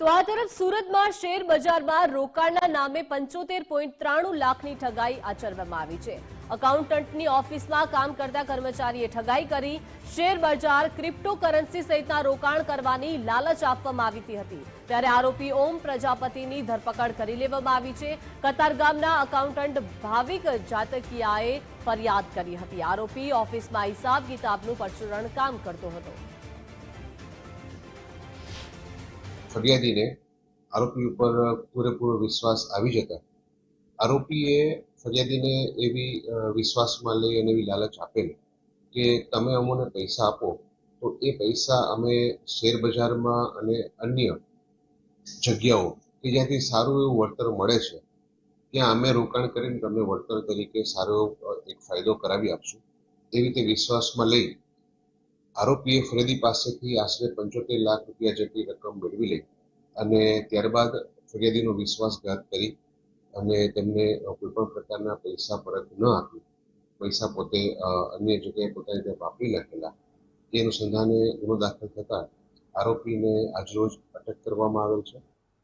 તો આ તરફ સુરતમાં શેર બજારમાં રોકાણના નામે પંચોતેર પોઈન્ટ ત્રાણું લાખની ઠગાઈ આચરવામાં આવી છે. અકાઉન્ટન્ટની ઓફિસમાં કામ કરતા કર્મચારીએ ઠગાઈ કરી શેર બજાર ક્રિપ્ટોકરન્સી સહિતના રોકાણ કરવાની લાલચ આપવામાં આવી હતી. ત્યારે આરોપી ઓમ પ્રજાપતિની ધરપકડ કરી લેવામાં આવી છે. કતારગામના અકાઉન્ટન્ટ ભાવિક જાતકિયાએ ફરિયાદ કરી હતી. આરોપી ઓફિસમાં હિસાબ કિતાબનું પરચુરણ કામ કરતો હતો. ફરિયાદીને આરોપી ઉપર પૂરેપૂરો વિશ્વાસ આવી જતા. આરોપીએ ફરિયાદીને એવી વિશ્વાસમાં લઈ અને એવી લાલચ આપેલી કે તમે અમને પૈસા આપો, તો એ પૈસા અમે શેરબજારમાં અને અન્ય જગ્યાઓ કે જ્યાંથી સારું એવું વળતર મળે છે, ત્યાં અમે રોકાણ કરીને તમને વળતર તરીકે સારો એક ફાયદો કરાવી આપશું. એવી રીતે વિશ્વાસમાં લઈ આરોપીએ ફરિયાદી પાસેથી આશરે પંચોતેર લાખ રૂપિયા જેટલી રકમ મેળવી લઈ અને ત્યારબાદ ફરિયાદીનો વિશ્વાસઘાત કરી અને તેમને કોઈપણ કોઈ પણ પ્રકારના પૈસા પરત ન આપી, પૈસા પોતે અન્ય જગ્યાએ પોતાની ત્યાં વાપરી નાખેલા, એ અનુસંધાને ગુનો દાખલ થતાં આરોપીને આજરોજ અટક કરવામાં આવેલ છે.